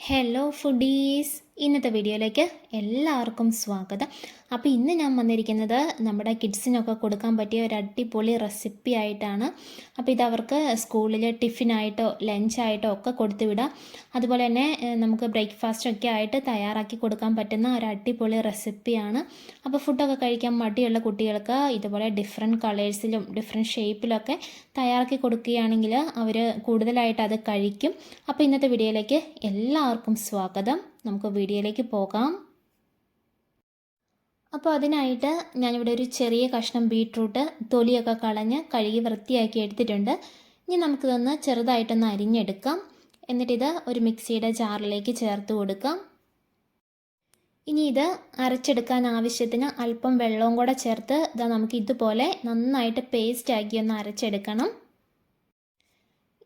Hello foodies ഇന്നത്തെ വീഡിയോയിലേക്ക് എല്ലാവർക്കും സ്വാഗതം. അപ്പോൾ ഇന്ന് ഞാൻ വന്നിരിക്കുന്നത് നമ്മുടെ കിഡ്സിനൊക്കെ കൊടുക്കാൻ പറ്റിയ ഒരു അടിപൊളി റെസിപ്പി ആയിട്ടാണ്. അപ്പോൾ ഇത് അവർക്ക് സ്കൂളിൽ ടിഫിനായിട്ടോ ലഞ്ചായിട്ടോ ഒക്കെ കൊടുത്തു വിടാം. അതുപോലെ തന്നെ നമുക്ക് ബ്രേക്ക്ഫാസ്റ്റ് ഒക്കെ ആയിട്ട് തയ്യാറാക്കി കൊടുക്കാൻ പറ്റുന്ന ഒരു അടിപൊളി റെസിപ്പിയാണ്. അപ്പോൾ ഫുഡൊക്കെ കഴിക്കാൻ മടിയുള്ള കുട്ടികൾക്ക് ഇതുപോലെ ഡിഫറെന്റ് കളേഴ്സിലും ഡിഫറെന്റ് ഷേപ്പിലൊക്കെ തയ്യാറാക്കി കൊടുക്കുകയാണെങ്കിൽ അവർ കൂടുതലായിട്ട് അത് കഴിക്കും. അപ്പോൾ ഇന്നത്തെ വീഡിയോയിലേക്ക് എല്ലാവർക്കും സ്വാഗതം. നമുക്ക് വീഡിയോയിലേക്ക് പോകാം. അപ്പോൾ അതിനായിട്ട് ഞാനിവിടെ ഒരു ചെറിയ കഷ്ണം ബീട്രൂട്ട് തൊലിയൊക്കെ കളഞ്ഞ് കഴുകി വൃത്തിയാക്കി എടുത്തിട്ടുണ്ട്. ഇനി നമുക്കിതൊന്ന് ചെറുതായിട്ടൊന്ന് അരിഞ്ഞെടുക്കാം. എന്നിട്ടിത് ഒരു മിക്സിയുടെ ജാറിലേക്ക് ചേർത്ത് കൊടുക്കാം. ഇനി ഇത് അരച്ചെടുക്കാൻ ആവശ്യത്തിന് അല്പം വെള്ളവും കൂടെ ചേർത്ത് ഇതാ നമുക്ക് ഇതുപോലെ നന്നായിട്ട് പേസ്റ്റാക്കി ഒന്ന് അരച്ചെടുക്കണം.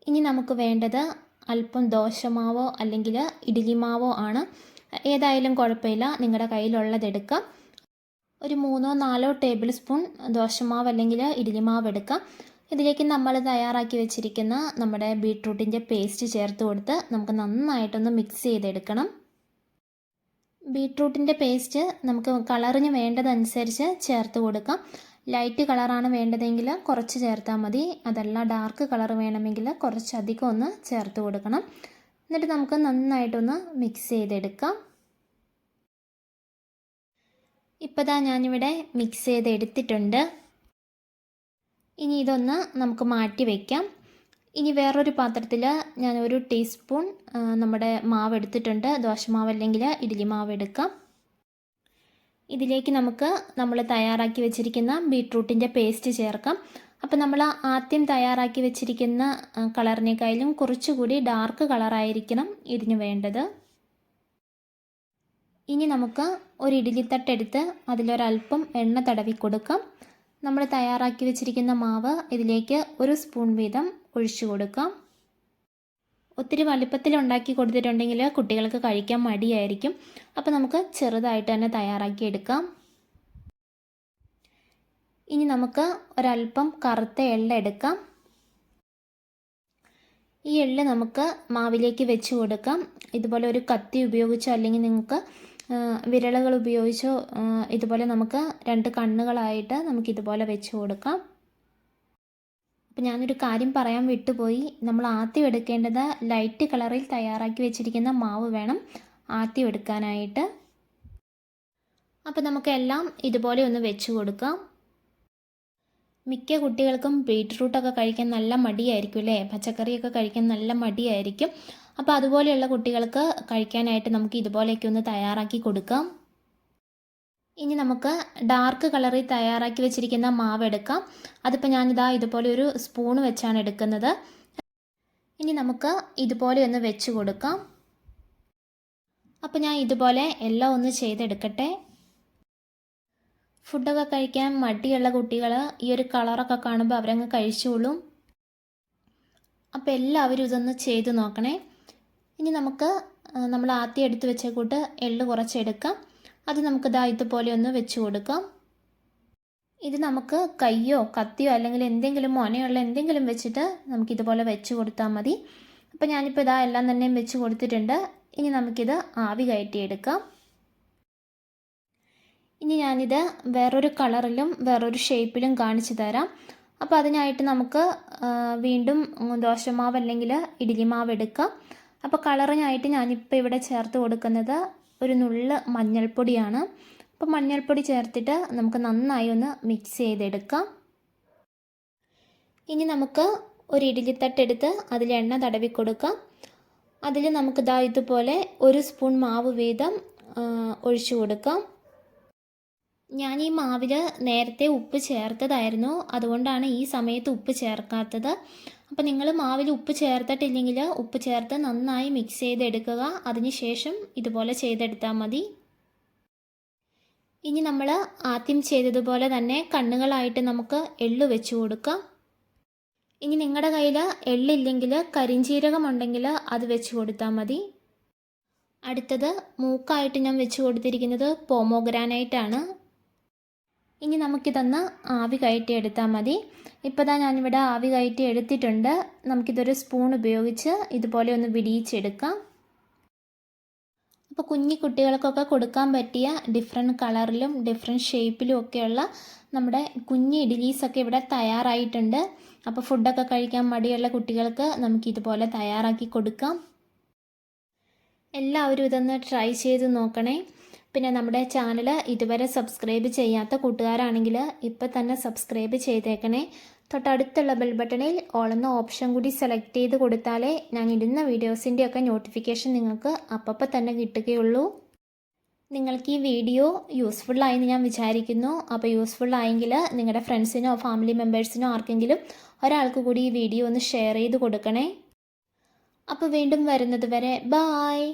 ഇനി നമുക്ക് വേണ്ടത് അല്പം ദോശമാവോ അല്ലെങ്കിൽ ഇഡ്ഡലിമാവോ ആണ്. ഏതായാലും കുഴപ്പമില്ല. നിങ്ങളുടെ കയ്യിലുള്ളത് എടുക്കാം ഒരു മൂന്നോ നാലോ ടേബിൾ സ്പൂൺ ദോശമാവ് അല്ലെങ്കിൽ ഇഡ്ഡലിമാവ് എടുക്കാം ഇതിലേക്ക് നമ്മൾ തയ്യാറാക്കി വെച്ചിരിക്കുന്ന നമ്മുടെ ബീട്രൂട്ടിന്റെ പേസ്റ്റ് ചേർത്ത് കൊടുത്ത് നമുക്ക് നന്നായിട്ടൊന്ന് മിക്സ് ചെയ്തെടുക്കണം. ബീട്രൂട്ടിന്റെ പേസ്റ്റ് നമുക്ക് കളറിന് വേണ്ടതനുസരിച്ച് ചേർത്ത് കൊടുക്കാം. ലൈറ്റ് കളറാണ് വേണ്ടതെങ്കിൽ കുറച്ച് ചേർത്താൽ മതി. അതല്ല ഡാർക്ക് കളർ വേണമെങ്കിൽ കുറച്ചധികം ഒന്ന് ചേർത്ത് കൊടുക്കണം. എന്നിട്ട് നമുക്ക് നന്നായിട്ടൊന്ന് മിക്സ് ചെയ്തെടുക്കാം. ഇപ്പോൾ താ ഞാനിവിടെ മിക്സ് ചെയ്തെടുത്തിട്ടുണ്ട്. ഇനി ഇതൊന്ന് നമുക്ക് മാറ്റി വയ്ക്കാം ഇനി വേറൊരു പാത്രത്തിൽ ഞാൻ ഒരു ടീസ്പൂൺ നമ്മുടെ മാവ് എടുത്തിട്ടുണ്ട്. ദോശമാവ് അല്ലെങ്കിൽ ഇഡ്ഡലി മാവ് എടുക്കാം. ഇതിലേക്ക് നമുക്ക് നമ്മൾ തയ്യാറാക്കി വെച്ചിരിക്കുന്ന ബീട്രൂട്ടിന്റെ പേസ്റ്റ് ചേർക്കാം. അപ്പോൾ നമ്മൾ ആദ്യം തയ്യാറാക്കി വെച്ചിരിക്കുന്ന കളറിനേക്കായാലും കുറച്ചുകൂടി ഡാർക്ക് കളറായിരിക്കണം ഇതിന് വേണ്ടത്. ഇനി നമുക്ക് ഒരു ഇഡ്ഡലിത്തട്ടെടുത്ത് അതിലൊരൽപ്പം എണ്ണ തടവി കൊടുക്കാം. നമ്മൾ തയ്യാറാക്കി വെച്ചിരിക്കുന്ന മാവ് ഇതിലേക്ക് ഒരു സ്പൂൺ വീതം ഒഴിച്ചു കൊടുക്കാം. ഒത്തിരി വലിപ്പത്തിൽ ഉണ്ടാക്കി കൊടുത്തിട്ടുണ്ടെങ്കിൽ കുട്ടികൾക്ക് കഴിക്കാൻ മടിയായിരിക്കും. അപ്പോൾ നമുക്ക് ചെറുതായിട്ട് തന്നെ തയ്യാറാക്കി എടുക്കാം. ഇനി നമുക്ക് ഒരല്പം കറുത്ത എള്ള എടുക്കാം. ഈ എള്ള് നമുക്ക് മാവിലേക്ക് വെച്ച് കൊടുക്കാം. ഇതുപോലെ ഒരു കത്തി ഉപയോഗിച്ചോ അല്ലെങ്കിൽ നിങ്ങൾക്ക് വിരളുകൾ ഉപയോഗിച്ചോ ഇതുപോലെ നമുക്ക് രണ്ട് കണ്ണുകളായിട്ട് നമുക്ക് ഇതുപോലെ വെച്ച് കൊടുക്കാം. അപ്പം ഞാനൊരു കാര്യം പറയാൻ വിട്ടുപോയി. നമ്മൾ ആദ്യം എടുക്കേണ്ടത് ലൈറ്റ് കളറിൽ തയ്യാറാക്കി വെച്ചിരിക്കുന്ന മാവ് വേണം ആദ്യം എടുക്കാനായിട്ട്. അപ്പം നമുക്കെല്ലാം ഇതുപോലെ ഒന്ന് വെച്ച് കൊടുക്കാം. മിക്ക കുട്ടികൾക്കും ബീട്രൂട്ടൊക്കെ കഴിക്കാൻ നല്ല മടിയായിരിക്കും അല്ലേ? പച്ചക്കറിയൊക്കെ കഴിക്കാൻ നല്ല മടിയായിരിക്കും. അപ്പോൾ അതുപോലെയുള്ള കുട്ടികൾക്ക് കഴിക്കാനായിട്ട് നമുക്ക് ഇതുപോലെയൊക്കെ ഒന്ന് തയ്യാറാക്കി കൊടുക്കാം. ഇനി നമുക്ക് ഡാർക്ക് കളറിൽ തയ്യാറാക്കി വെച്ചിരിക്കുന്ന മാവ് എടുക്കാം. അതിപ്പോൾ ഞാനിതാ ഇതുപോലെ ഒരു സ്പൂൺ വെച്ചാണ് എടുക്കുന്നത്. ഇനി നമുക്ക് ഇതുപോലെ ഒന്ന് വെച്ച് കൊടുക്കാം. അപ്പോൾ ഞാൻ ഇതുപോലെ എല്ലാം ഒന്ന് ചെയ്തെടുക്കട്ടെ. ഫുഡൊക്കെ കഴിക്കാൻ മടിയുള്ള കുട്ടികൾ ഈ ഒരു കളറൊക്കെ കാണുമ്പോൾ അവരങ്ങ് കഴിച്ചോളും. അപ്പോൾ എല്ലാവരും ഇതൊന്ന് ചെയ്ത് നോക്കണേ. ഇനി നമുക്ക് നമ്മൾ ആദ്യം എടുത്ത് വെച്ച കൂട്ട് എള്ള് കുറച്ചെടുക്കാം. അത് നമുക്ക് ദാ ഇതുപോലെ ഒന്ന് വെച്ച് കൊടുക്കാം. ഇത് നമുക്ക് കയ്യോ കത്തിയോ അല്ലെങ്കിൽ എന്തെങ്കിലും മൊനയുള്ള എന്തെങ്കിലും വെച്ചിട്ട് നമുക്ക് ഇതുപോലെ വെച്ച് കൊടുത്താൽ മതി. അപ്പോൾ ഞാനിപ്പോൾ ഇതാ എല്ലാം തന്നെയും വെച്ച് കൊടുത്തിട്ടുണ്ട്. ഇനി നമുക്കിത് ആവി കയറ്റിയെടുക്കാം. ഇനി ഞാനിത് വേറൊരു കളറിലും വേറൊരു ഷേപ്പിലും കാണിച്ചു തരാം. അപ്പോൾ അതിനായിട്ട് നമുക്ക് വീണ്ടും ദോശമാവ് അല്ലെങ്കിൽ ഇഡ്ഡലി മാവ് എടുക്കാം. അപ്പോൾ കളറിനായിട്ട് ഞാനിപ്പോൾ ഇവിടെ ചേർത്ത് കൊടുക്കുന്നത് ഒരു നുള്ള് മഞ്ഞൾപ്പൊടിയാണ്. അപ്പോൾ മഞ്ഞൾപ്പൊടി ചേർത്തിട്ട് നമുക്ക് നന്നായി ഒന്ന് മിക്സ് ചെയ്തെടുക്കാം. ഇനി നമുക്ക് ഒരു ഇഡ്ഡലിത്തട്ടെടുത്ത് അതിൽ എണ്ണ തടവി കൊടുക്കാം. അതിൽ നമുക്ക് ഇതാ ഇതുപോലെ ഒരു സ്പൂൺ മാവ് വീതം ഒഴിച്ചു കൊടുക്കാം. ഞാൻ ഈ മാവിൽ നേരത്തെ ഉപ്പ് ചേർത്തതായിരുന്നു. അതുകൊണ്ടാണ് ഈ സമയത്ത് ഉപ്പ് ചേർക്കാത്തത്. അപ്പോൾ നിങ്ങൾ മാവിൽ ഉപ്പ് ചേർത്തിട്ടില്ലെങ്കിൽ ഉപ്പ് ചേർത്ത് നന്നായി മിക്സ് ചെയ്തെടുക്കുക. അതിനുശേഷം ഇതുപോലെ ചെയ്തെടുത്താൽ മതി. ഇനി നമ്മൾ ആദ്യം ചെയ്തതുപോലെ തന്നെ കണ്ണുകളായിട്ട് നമുക്ക് എള്ളു വെച്ച് കൊടുക്കാം. ഇനി നിങ്ങളുടെ കയ്യിൽ എള്ളില്ലെങ്കിൽ കരിഞ്ചീരകം ഉണ്ടെങ്കിൽ അത് വെച്ച് കൊടുത്താൽ മതി. അടുത്തത് മൂക്കായിട്ട് ഞാൻ വെച്ച് കൊടുത്തിരിക്കുന്നത് പോമോഗ്രാനൈറ്റാണ്. ഇനി നമുക്കിതൊന്ന് ആവി കയറ്റി എടുത്താൽ മതി. ഇപ്പോൾ ഇതാ ഞാനിവിടെ ആവി കയറ്റി എടുത്തിട്ടുണ്ട്. നമുക്കിതൊരു സ്പൂൺ ഉപയോഗിച്ച് ഇതുപോലെ ഒന്ന് വിടിയിച്ചെടുക്കാം അപ്പോൾ കുഞ്ഞു കുട്ടികൾക്കൊക്കെ കൊടുക്കാൻ പറ്റിയ ഡിഫറെന്റ് കളറിലും ഡിഫറെന്റ് ഷേപ്പിലും ഒക്കെയുള്ള നമ്മുടെ കുഞ്ഞി ഇഡ്ഡലീസൊക്കെ ഇവിടെ തയ്യാറായിട്ടുണ്ട്. അപ്പോൾ ഫുഡൊക്കെ കഴിക്കാൻ മടിയുള്ള കുട്ടികൾക്ക് നമുക്കിതുപോലെ തയ്യാറാക്കി കൊടുക്കാം. എല്ലാവരും ഇതൊന്ന് ട്രൈ ചെയ്ത് നോക്കണേ. പിന്നെ നമ്മുടെ ചാനൽ ഇതുവരെ സബ്സ്ക്രൈബ് ചെയ്യാത്ത കൂട്ടുകാരാണെങ്കിൽ ഇപ്പോൾ തന്നെ സബ്സ്ക്രൈബ് ചെയ്തേക്കണേ. തൊട്ടടുത്തുള്ള ബെൽ ബട്ടണിൽ ഓളെന്ന ഓപ്ഷൻ കൂടി സെലക്ട് ചെയ്ത് കൊടുത്താലേ ഞാൻ ഇടുന്ന വീഡിയോസിന്റെയൊക്കെ നോട്ടിഫിക്കേഷൻ നിങ്ങൾക്ക് അപ്പപ്പോൾ തന്നെ കിട്ടുകയുള്ളൂ. നിങ്ങൾക്ക് ഈ വീഡിയോ യൂസ്ഫുള്ളായെന്ന് ഞാൻ വിചാരിക്കുന്നു. അപ്പോൾ യൂസ്ഫുള്ളായെങ്കിൽ നിങ്ങളുടെ ഫ്രണ്ട്സിനോ ഫാമിലി മെമ്പേഴ്സിനോ ആർക്കെങ്കിലും ഒരാൾക്ക് കൂടി ഈ വീഡിയോ ഒന്ന് ഷെയർ ചെയ്ത് കൊടുക്കണേ. അപ്പോൾ വീണ്ടും വരുന്നത് വരെ ബായ്